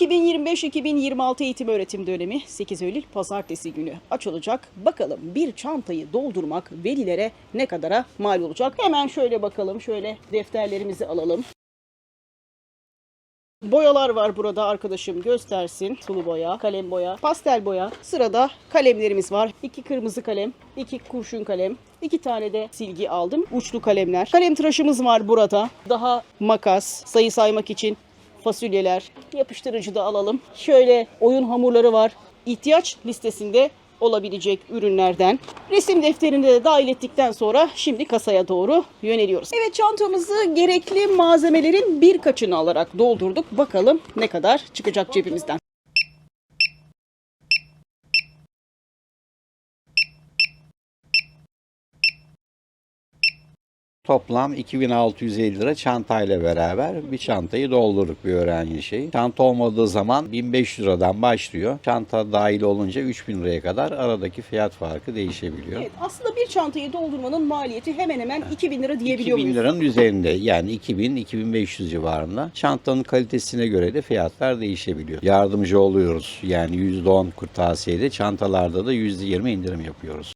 2025-2026 eğitim öğretim dönemi 8 Eylül pazartesi günü açılacak. Bakalım bir çantayı doldurmak velilere ne kadara mal olacak? Hemen şöyle bakalım. Şöyle defterlerimizi alalım. Boyalar var burada arkadaşım göstersin. Sulu boya, kalem boya, pastel boya. Sırada kalemlerimiz var. İki kırmızı kalem, iki kurşun kalem, iki tane de silgi aldım. Uçlu kalemler. Kalem tıraşımız var burada. Daha makas, sayı saymak için fasulyeler, yapıştırıcı da alalım. Şöyle oyun hamurları var. İhtiyaç listesinde olabilecek ürünlerden. Resim defterinde de dahil ettikten sonra şimdi kasaya doğru yöneliyoruz. Evet çantamızı gerekli malzemelerin birkaçını alarak doldurduk. Bakalım ne kadar çıkacak cebimizden. Toplam 2650 lira çantayla beraber bir çantayı doldurduk bir öğrenci şeyi. Çanta olmadığı zaman 1500 liradan başlıyor. Çanta dahil olunca 3000 liraya kadar aradaki fiyat farkı değişebiliyor. Evet aslında bir çantayı doldurmanın maliyeti hemen hemen 2000 lira diyebiliyor 2000 muyuz? liranın üzerinde yani 2000-2500 civarında. Çantanın kalitesine göre de fiyatlar değişebiliyor. Yardımcı oluyoruz. Yani %10 kırtasiyede çantalarda da %20 indirim yapıyoruz.